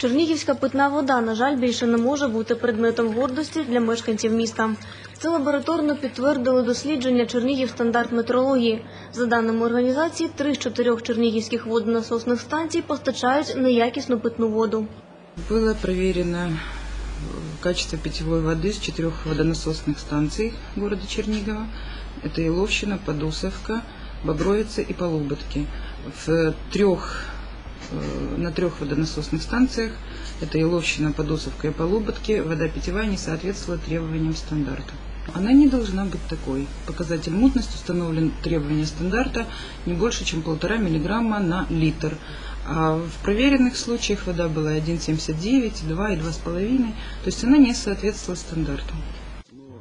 Чернігівська питна вода, на жаль, більше не може бути предметом гордості для мешканців міста. Це лабораторно підтвердили дослідження Чернігів стандарт метрології. За даними організації, три з чотирьох чернігівських водонасосних станцій постачають неякісну питну воду. Было проверено э, качество питьевой воды с четырех водонасосных станций города Чернигова. Это Иловщина, Подусовка, Бобровица и Полуботки. В трех, э, на трех водонасосных станциях, это Иловщина, Подусовка и Полуботки, вода питьевая не соответствовала требованиям стандарта. Она не должна быть такой. Показатель мутности установлен требования стандарта не больше, чем полтора миллиграмма на литр. А в проверенных случаях вода была 1,79, 2 и 2,5. То есть она не соответствовала стандарту.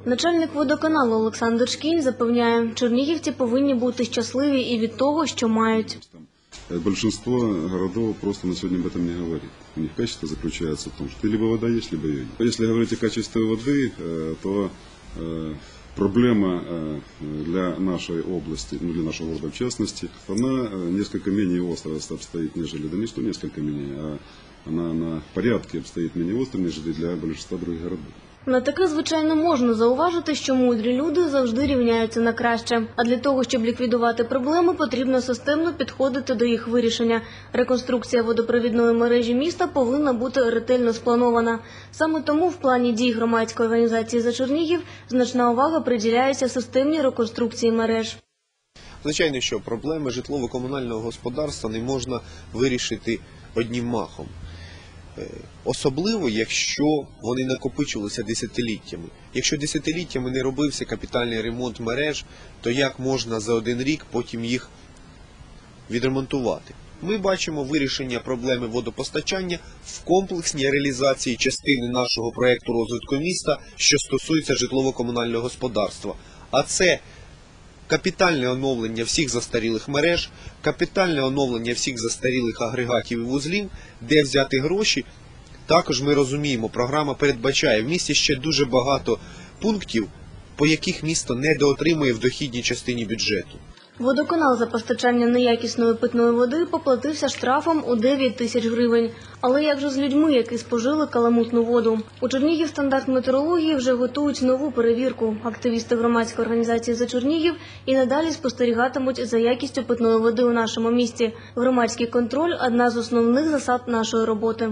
Начальник водоканалу Олександр Шкінь запевняє, чернігівці повинні бути щасливі і від того, що мають. Э, Большинство городов просто на сегодня об этом не говорит. У них качество заключается в том, что либо вода есть, либо ее нет. Если говорить о качестве воды, э, то э, проблема э, для нашей области, ну для нашего города в частности, она э, несколько менее остро обстоит, нежели, да не что несколько менее, а она на порядке обстоит менее остро, нежели для большинства других городов. На таке, звичайно, можна зауважити, що мудрі люди завжди рівняються на краще. А для того, щоб ліквідувати проблеми, потрібно системно підходити до їх вирішення. Реконструкція водопровідної мережі міста повинна бути ретельно спланована. Саме тому в плані дій громадської організації за Чернігів значна увага приділяється системній реконструкції мереж. Звичайно, що проблеми житлово-комунального господарства не можна вирішити одним махом. Е, Особливо, якщо вони накопичувалися десятиліттями. Якщо десятиліттями не робився капітальний ремонт мереж, то як можна за один рік потім їх відремонтувати? Ми бачимо вирішення проблеми водопостачання в комплексній реалізації частини нашого проекту розвитку міста, що стосується житлово-комунального господарства. А це капітальне оновлення всіх застарілих мереж, капітальне оновлення всіх застарілих агрегатів і вузлів, де взяти гроші. Також ми розуміємо, програма передбачає в місті ще дуже багато пунктів, по яких місто недоотримує в дохідній частині бюджету. Водоканал за постачання неякісної питної води поплатився штрафом у 9 тисяч гривень. Але як же з людьми, які спожили каламутну воду? У Чернігів стандарт метеорології вже готують нову перевірку. Активісти громадської організації за Чернігів і надалі спостерігатимуть за якістю питної води у нашому місті. Громадський контроль одна з основних засад нашої роботи.